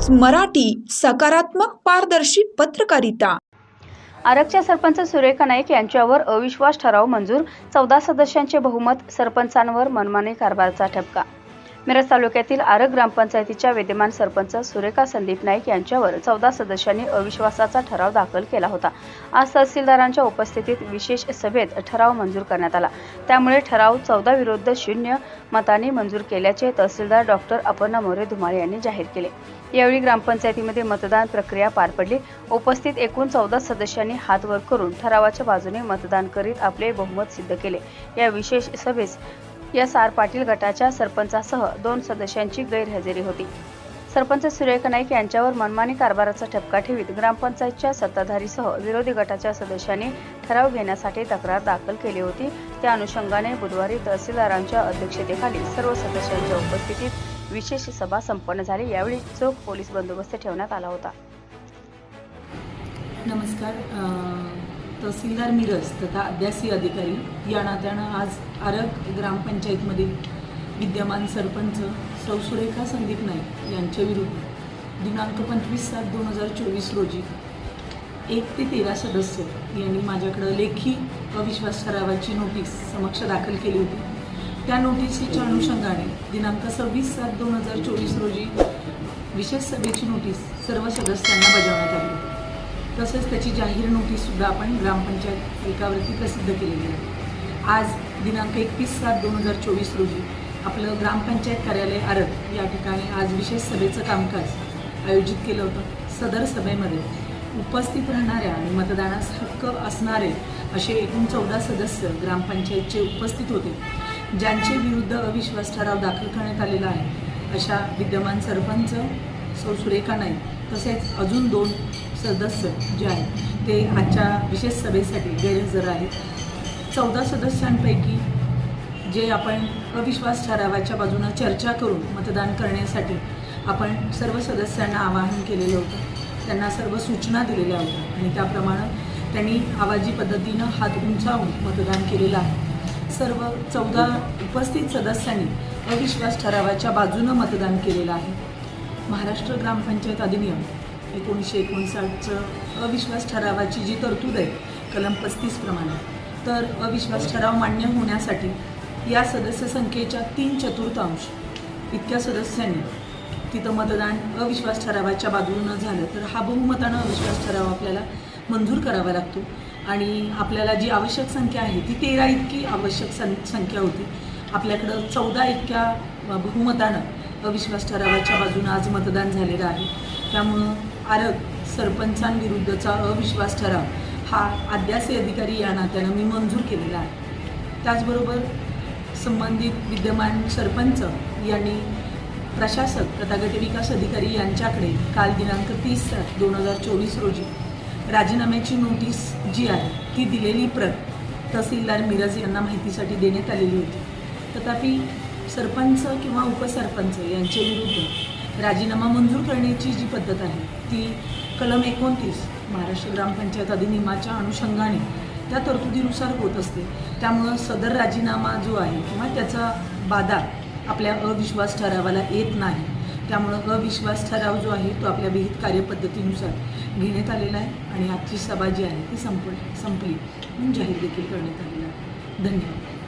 News Marathi सकारात्मक पारदर्शी पत्रकारिता. आरक्षा सरपंच सुरेखा नाईक यांच्यावर अविश्वास ठराव मंजूर. चौदा सदस्यांचे बहुमत सरपंचांवर मनमानी कारभारचा ठपका. मिरज तालुक्यातील आरग ग्रामपंचायतीच्या विद्यमान सरपंच सुरेखा संदीप नाईक यांच्यावर चौदा सदस्यांनी अविश्वासाचा ठराव दाखल केला होता. आज तहसीलदारांच्या उपस्थितीत विशेष सभेत ठराव मंजूर करण्यात आला. त्यामुळे ठराव चौदा विरुद्ध शून्य मताने मंजूर केल्याचे तहसीलदार डॉक्टर अपर्णा मोरे धुमाळे यांनी जाहीर केले. यावेळी ग्रामपंचायतीमध्ये मतदान प्रक्रिया पार पडली. उपस्थित एकूण चौदा सदस्यांनी हात वर करून ठरावाच्या बाजूने मतदान करीत आपले बहुमत सिद्ध केले. या विशेष सभेस एस आर पाटील गटाच्या सरपंचासह दोन सदस्यांची गैरहजेरी होती. सरपंच सुरेख नाईक यांच्यावर मनमानी कारभाराचा ठपका ठेवीत ग्रामपंचायतच्या सत्ताधारीसह विरोधी गटाच्या सदस्यांनी ठराव घेण्यासाठी तक्रार दाखल केली होती. त्या अनुषंगाने बुधवारी तहसीलदारांच्या अध्यक्षतेखाली सर्व सदस्यांच्या उपस्थितीत विशेष सभा संपन्न झाली. यावेळी चोख पोलीस बंदोबस्त ठेवण्यात आला होता. नमस्कार. तहसीलदार मिरज तथा अभ्यासी अधिकारी या नात्यानं आज आरग ग्रामपंचायतमधील विद्यमान सरपंच सौ सुरेखा संदीप नाईक यांच्या विरुद्ध दिनांक पंचवीस सात दोन हजार चोवीस रोजी एक ते तेरा सदस्य यांनी माझ्याकडं लेखी अविश्वास ठरावाची नोटीस समक्ष दाखल केली होती. त्या नोटीसीच्या अनुषंगाने दिनांक सव्वीस सात दोन हजार चोवीस रोजी विशेष सभेची नोटीस सर्व सदस्यांना बजावण्यात आली. तसेच त्याची जाहीर नोटीससुद्धा आपण ग्रामपंचायत एकावरती प्रसिद्ध केलेली आहे. आज दिनांक एकतीस सात दोन हजार चोवीस रोजी आपलं ग्रामपंचायत कार्यालय आरत या ठिकाणी आज विशेष सभेचं कामकाज आयोजित केलं होतं. सदर सभेमध्ये उपस्थित राहणाऱ्या आणि मतदानास हक्क असणारे असे एकूण चौदा सदस्य ग्रामपंचायतचे उपस्थित होते ज्यांचे विरुद्ध अविश्वास ठराव दाखल करण्यात आलेला आहे. अशा विद्यमान सरपंच सौ सुरेखा नाईक तसेच अजून दोन सदस्य जे आहेत ते आजच्या विशेष सभेसाठी गैरहजर आहेत. चौदा सदस्यांपैकी जे आपण अविश्वास ठरावाच्या बाजूनं चर्चा करून मतदान करण्यासाठी आपण सर्व सदस्यांना आवाहन केलेलं होतं. त्यांना सर्व सूचना दिलेल्या होत्या आणि त्याप्रमाणे त्यांनी आवाजी पद्धतीनं हात उंचावून मतदान केलेलं आहे. सर्व चौदा उपस्थित सदस्यांनी अविश्वास ठरावाच्या बाजूनं मतदान केलेलं आहे. महाराष्ट्र ग्रामपंचायत अधिनियम एकोणीसशे एकोणसाठचं अविश्वास ठरावाची जी तरतूद आहे कलम पस्तीसप्रमाणे तर अविश्वास ठराव मान्य होण्यासाठी या सदस्य संख्येच्या तीन चतुर्थांश इतक्या सदस्यांनी तिथं मतदान अविश्वास ठरावाच्या बाजूनं झालं तर हा बहुमतानं अविश्वास ठराव आपल्याला मंजूर करावा लागतो. आणि आपल्याला जी आवश्यक संख्या आहे ती तेरा इतकी आवश्यक सं संख्या होती. आपल्याकडं चौदा इतक्या बहुमतानं अविश्वास ठरावाच्या बाजूनं आज मतदान झालेलं आहे. त्यामुळं आरग सरपंचांविरुद्धचा अविश्वास ठराव हा आद्यासी अधिकारी या नात्यानं मी मंजूर केलेला आहे. त्याचबरोबर संबंधित विद्यमान सरपंच यांनी प्रशासक तथा विकास अधिकारी यांच्याकडे काल दिनांक तीस सात दोन हजार चोवीस रोजी राजीनाम्याची नोटीस जी आहे ती दिलेली प्रत तहसीलदार मिरज यांना माहितीसाठी देण्यात आलेली होती. तथापि सरपंच किंवा उपसरपंच यांच्या विरुद्ध राजीनामा मंजूर करण्याची जी पद्धत आहे ती कलम एकोणतीस महाराष्ट्र ग्रामपंचायत अधिनियमाच्या अनुषंगाने त्या तरतुदीनुसार होत असते. त्यामुळं सदर राजीनामा जो आहे किंवा त्याचा बाधा आपल्या अविश्वास ठरावाला येत नाही. त्यामुळं अविश्वास ठराव जो आहे तो आपल्या विहित कार्यपद्धतीनुसार घेण्यात आलेला आहे आणि आजची सभा जी आहे ती संप संपली म्हणून जाहीर देखील करण्यात आलेला आहे. धन्यवाद.